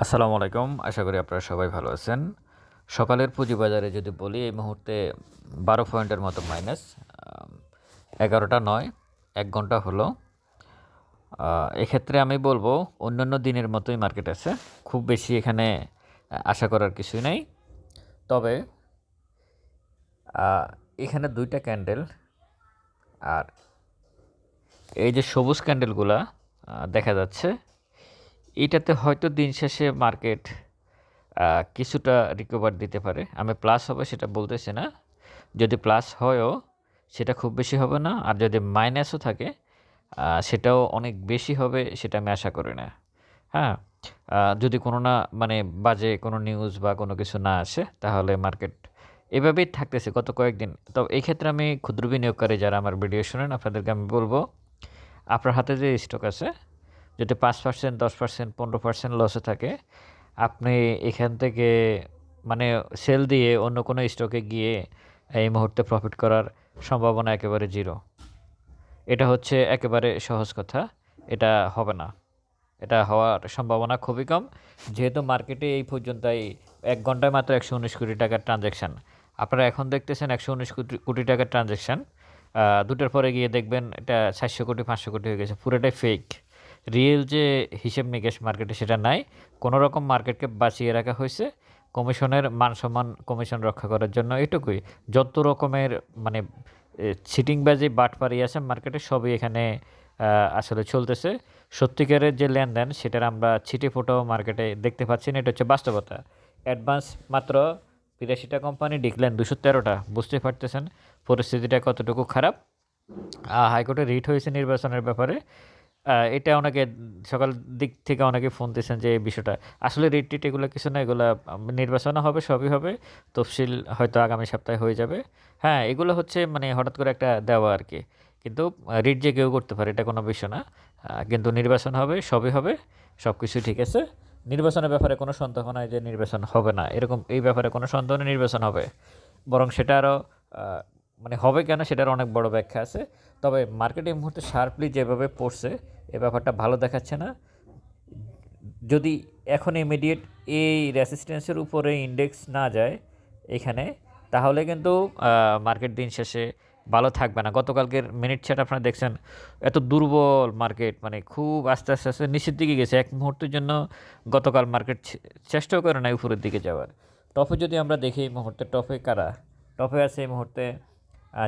আসসালামু আলাইকুম। আশা করি আপনারা সবাই ভালো আছেন। সকালের পুঁজিবাজারে যদি বলি, এই মুহূর্তে বারো পয়েন্টের মতো মাইনাস এগারোটা নয়, এক ঘণ্টা হলো। এক্ষেত্রে আমি বলব, অন্যান্য দিনের মতোই মার্কেট আছে। খুব বেশি এখানে আশা করার কিছুই নেই। তবে এখানে দুইটা ক্যান্ডেল, আর এই যে সবুজ ক্যান্ডেলগুলা দেখা যাচ্ছে এটাতে হয়তো দিন শেষে মার্কেট কিছুটা রিকভার দিতে পারে। আমি প্লাস হবে সেটা বলতেছি না। যদি প্লাস হয়ও, সেটা খুব বেশি হবে না। আর যদি মাইনাসও থাকে সেটাও অনেক বেশি হবে সেটা আমি আশা করি না। হ্যাঁ? যদি কোনো না মানে বাজে কোনো নিউজ বা কোনো কিছু না আসে, তাহলে মার্কেট এভাবেই থাকতেছে গত কয়েকদিন। তো এই ক্ষেত্রে আমি ক্ষুদ্র বিনিয়োগকারী যারা আমার ভিডিও শোনেন, আপনাদেরকে আমি বলব, আপনার হাতে যে স্টক আছে যদি পাঁচ পার্সেন্ট দশ পার্সেন্ট পনেরো পার্সেন্ট লসে থাকে, আপনি এখান থেকে মানে সেল দিয়ে অন্য কোনো স্টকে গিয়ে এই মুহূর্তে প্রফিট করার সম্ভাবনা একেবারে জিরো এটা হচ্ছে একেবারে সহজ কথা, এটা হবে না। এটা হওয়ার সম্ভাবনা খুবই কম। যেহেতু মার্কেটে এই পর্যন্ত এই এক ঘন্টায় মাত্র একশো উনিশ কোটি টাকার ট্রানজ্যাকশান আপনারা এখন দেখতেছেন একশো উনিশ কোটি কোটি টাকার ট্রানজ্যাকশান দুটোর পরে গিয়ে দেখবেন এটা চারশো কোটি, পাঁচশো কোটি হয়ে গেছে। পুরোটাই ফেক রিয়েল যে হিসেব নিকেশ মার্কেটে সেটা নাই কোনো রকম মার্কেটকে বাঁচিয়ে রাখা হয়েছে, কমিশনের মান সম্মান কমিশন রক্ষা করার জন্য এটুকুই। যত রকমের মানে সিটিংবাজি বাটপারি আছে মার্কেটে, সবই এখানে আসলে চলতেছে। সত্যিকারের যে লেনদেন, সেটার আমরা ছিটে ফোটো মার্কেটে দেখতে পাচ্ছি না, এটা হচ্ছে বাস্তবতা। অ্যাডভান্স মাত্র বিরাশিটা কোম্পানি, ডিক্লাইন দুশো তেরোটা বুঝতে পারতেছেন, পরিস্থিতিটা কতটুকু খারাপ। হাইকোর্টে রিট হয়েছে নির্বাচনের ব্যাপারে। এটা অনেকে সকাল দিক থেকে অনেকে ফোন দিয়েছেন যে এই বিষয়টা। আসলে রিট টিট এগুলো কিছু না, এগুলো নির্বাচনও হবে, সবই হবে। তফসিল হয়তো আগামী সপ্তাহে হয়ে যাবে। হ্যাঁ এগুলো হচ্ছে মানে হঠাৎ করে একটা দেওয়া আর কি কিন্তু রিট যে কেউ করতে পারে, এটা কোনো বিষয় না। কিন্তু নির্বাচন হবে, সবই হবে সব কিছু ঠিক আছে। নির্বাচনের ব্যাপারে কোনো সন্দেহ নাই যে নির্বাচন হবে না। এরকম, এই ব্যাপারে কোনো সন্দেহ নেই নির্বাচন হবে। বরং সেটা আরও মানে হবে কেন সেটার অনেক বড় ব্যাখ্যা আছে। তবে মার্কেট এই মুহূর্তে শার্পলি যেভাবে পড়ছে, এ ব্যাপারটা ভালো দেখাচ্ছে না। যদি এখন ইমিডিয়েট এই রেসিস্ট্যান্সের উপরে ইন্ডেক্স না যায় এখানে, তাহলে কিন্তু মার্কেট দিন শেষে ভালো থাকবে না। গতকালকের মিনিট ছাট আপনারা দেখছেন, এত দুর্বল মার্কেট মানে খুব আস্তে আস্তে আস্তে নিচের দিকে গেছে। এক মুহূর্তের জন্য গতকাল মার্কেট চেষ্টাও করে না উপরের দিকে যাওয়ার। টপে যদি আমরা দেখি এই মুহূর্তে, টপে কারা? টপে আছে এই মুহূর্তে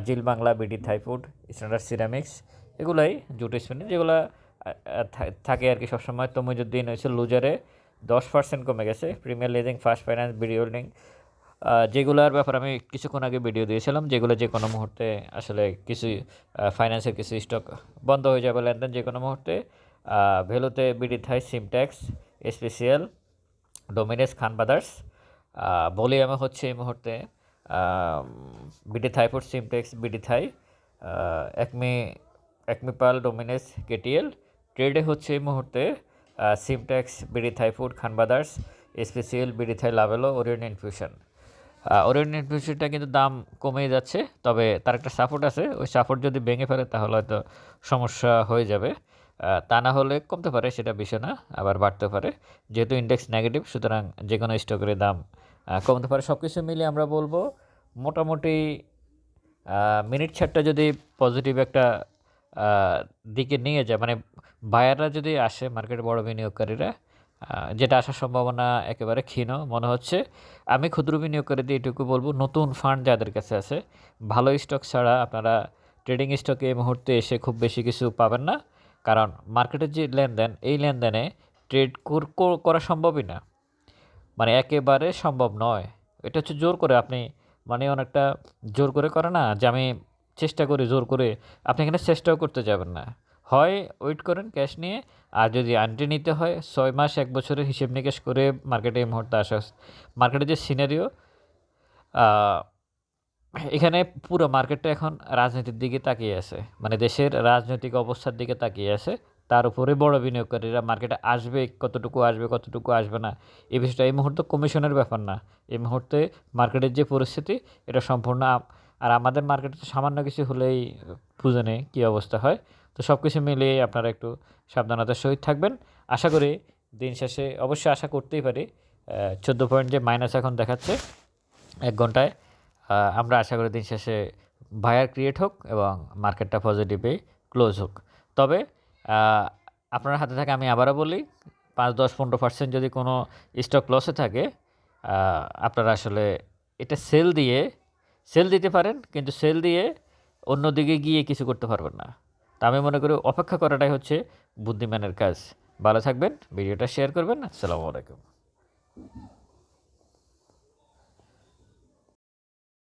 Zeal Bangla, BD Thai food, standard ceramics, এগুলাই জুট স্পিনিং, যেগুলো থাকে আর কি সবসময়। তমুজুদ্দিন হয়েছে লুজারে, দশ পার্সেন্ট কমে গেছে। Premier Leasing First Finance BD Holding যেগুলোর ব্যাপারে আমি কিছুক্ষণ আগে ভিডিও দিয়েছিলাম, যেগুলো যে কোনো মুহূর্তে আসলে কিছু ফাইন্যান্সের কিছু স্টক বন্ধ হয়ে যাবে লেনদেন যে কোনো মুহূর্তে ভেলোতে BD Thai Simtex special Dominage Khan Brothers বলি ভলিউমে হচ্ছে এই মুহূর্তে BD Thai Food Simtex BD Thai Acme একমিপাল ডোমিনেস KTL. ট্রেডে হচ্ছে এই মুহূর্তে Simtex BD Thai Food Khan Brothers special BD Thai Lovello, Orion Infusion. Orion ইনফিউশনটা কিন্তু দাম কমেই যাচ্ছে, তবে তার একটা সাপোর্ট আছে, ওই সাপোর্ট যদি ভেঙে ফেলে তাহলে হয়তো সমস্যা হয়ে যাবে। তা না হলে কমতে পারে, সেটা বিষয় না, আবার বাড়তে পারে। যেহেতু ইন্ডেক্স নেগেটিভ সুতরাং যে কোনো স্টকের দাম কমতে পারে। সব কিছু মিলিয়ে আমরা বলব মোটামুটি মিনিট ছাড়টা যদি পজিটিভ একটা দিকে নিয়ে যায় মানে বায়াররা যদি আসে মার্কেটে বড় বিনিয়োগকারীরা যেটা আসার সম্ভাবনা একেবারে ক্ষীণ মনে হচ্ছে। আমি ক্ষুদ্র বিনিয়োগকারীদের এটুকু বলব, নতুন ফান্ড যাদের কাছে আছে, ভালো স্টক ছাড়া আপনারা ট্রেডিং স্টকে এই মুহূর্তে এসে খুব বেশি কিছু পাবেন না। কারণ মার্কেটের যে লেনদেন, এই লেনদেনে ট্রেড করা সম্ভবই না। মানে একেবারে সম্ভব নয়। এটা হচ্ছে জোর করে আপনি মানে অনেকটা জোর করে করে না যে আমি চেষ্টা করি জোর করে, আপনি এখানে চেষ্টাও করতে যাবেন না। হয় ওয়েট করেন ক্যাশ নিয়ে, আর যদি আন্টি নিতে হয়, ছয় মাস, এক বছরের হিসেব নিকেশ করে মার্কেটে এই মুহূর্তে আসা মার্কেটের যে সিনারিও এখানে পুরো মার্কেটটা এখন রাজনীতির দিকে তাকিয়ে আছে। মানে দেশের রাজনৈতিক অবস্থার দিকে তাকিয়ে আছে। তার উপরে বড় বিনিয়োগকারীরা মার্কেটে আসবে, কতটুকু আসবে কতটুকু আসবে না। এই বিষয়টা এই মুহূর্তে কমিশনের ব্যাপার না। এই মুহূর্তে মার্কেটের যে পরিস্থিতি, এটা সম্পূর্ণ আর আমাদের মার্কেটে তো সামান্য কিছু হলেই বুঝে নেই কী অবস্থা হয়। তো সব কিছু মিলিয়ে আপনারা একটু সাবধানতার সহিত থাকবেন। আশা করি দিন শেষে অবশ্যই আশা করতেই পারি চোদ্দ পয়েন্ট যে মাইনাস এখন দেখাচ্ছে, এক ঘন্টায় আমরা আশা করি দিন শেষে বায়ার ক্রিয়েট হোক এবং মার্কেটটা পজিটিভে ক্লোজ হোক। তবে আপনার হাতে থাকে আমি আবারও বলি, পাঁচ, দশ, পনেরো পার্সেন্ট যদি কোনো স্টক লসে থাকে আপনারা আসলে এটা সেল দিয়ে সেল দিতে পারেন, কিন্তু সেল দিয়ে অন্যদিকে গিয়ে কিছু করতে পারবেন না। তা আমি মনে করি অপেক্ষা করাটাই হচ্ছে বুদ্ধিমানের কাজ। ভালো থাকবেন, ভিডিওটা শেয়ার করবেন, আসসালামু আলাইকুম।